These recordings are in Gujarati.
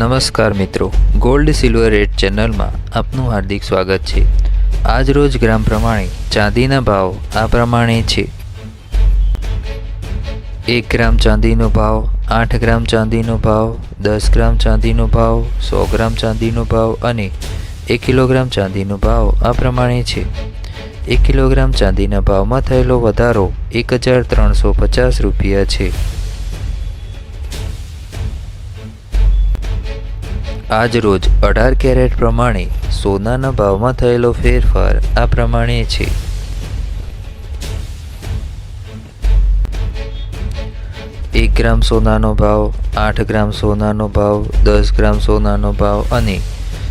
નમસ્કાર મિત્રો. ગોલ્ડ સિલ્વર રેટ ચેનલમાં આપનું હાર્દિક સ્વાગત છે. આજ રોજ ગ્રામ પ્રમાણે ચાંદીના ભાવ આ પ્રમાણે છે. એક ગ્રામ ચાંદીનો ભાવ, આઠ ગ્રામ ચાંદીનો ભાવ, દસ ગ્રામ ચાંદીનો ભાવ, સો ગ્રામ ચાંદીનો ભાવ અને એક કિલોગ્રામ ચાંદીનો ભાવ આ પ્રમાણે છે. એક કિલોગ્રામ ચાંદીના ભાવમાં થયેલો વધારો એક હજાર ત્રણસો પચાસ રૂપિયા છે. આજ રોજ અઢાર કેરેટ પ્રમાણે સોનાના ભાવમાં થયેલો ફેરફાર આ પ્રમાણે છે. એક ગ્રામ સોનાનો ભાવ, આઠ ગ્રામ સોનાનો ભાવ, દસ ગ્રામ સોનાનો ભાવ અને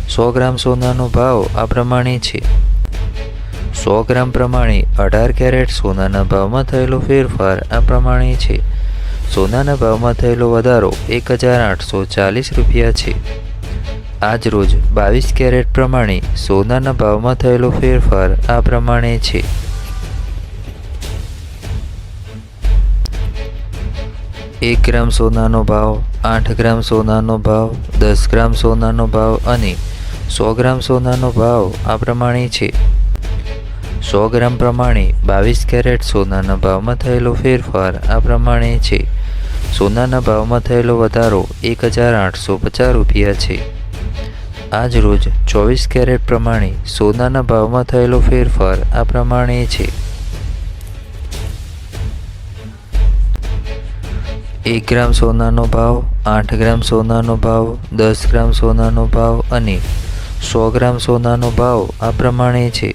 સો ગ્રામ સોનાનો ભાવ આ પ્રમાણે છે. સો ગ્રામ પ્રમાણે અઢાર કેરેટ સોનાના ભાવમાં થયેલો ફેરફાર આ પ્રમાણે છે. સોનાના ભાવમાં થયેલો વધારો એક હજાર આઠસો ચાલીસ રૂપિયા છે. આજ રોજ બાવીસ કેરેટ પ્રમાણે સોનાના ભાવમાં થયેલો ફેરફાર આ પ્રમાણે છે. એક ગ્રામ સોનાનો ભાવ, આઠ ગ્રામ સોનાનો ભાવ, દસ ગ્રામ સોનાનો ભાવ અને સો ગ્રામ સોનાનો ભાવ આ પ્રમાણે છે. સો ગ્રામ પ્રમાણે બાવીસ કેરેટ સોનાના ભાવમાં થયેલો ફેરફાર આ પ્રમાણે છે. સોનાના ભાવમાં થયેલો વધારો એક હજાર આઠસો પચાસ રૂપિયા છે. આજ રોજ ચોવીસ કેરેટ પ્રમાણે સોનાના ભાવમાં થયેલો ફેરફાર આ પ્રમાણે છે. એક ગ્રામ સોનાનો ભાવ, આઠ ગ્રામ સોનાનો ભાવ, દસ ગ્રામ સોનાનો ભાવ અને સો ગ્રામ સોનાનો ભાવ આ પ્રમાણે છે.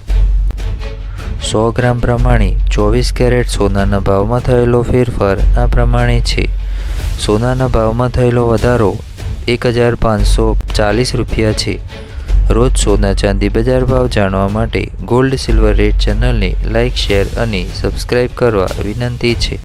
સો ગ્રામ પ્રમાણે ચોવીસ કેરેટ સોનાના ભાવમાં થયેલો ફેરફાર આ પ્રમાણે છે. સોનાના ભાવમાં થયેલો વધારો એક હજાર પાંચસો ચાલીસ રૂપિયા છે. રોજ સોના ચાંદી બજાર ભાવ જાણવા માટે ગોલ્ડ સિલ્વર રેટ ચેનલને લાઇક શેર અને સબસ્ક્રાઇબ કરવા વિનંતી છે.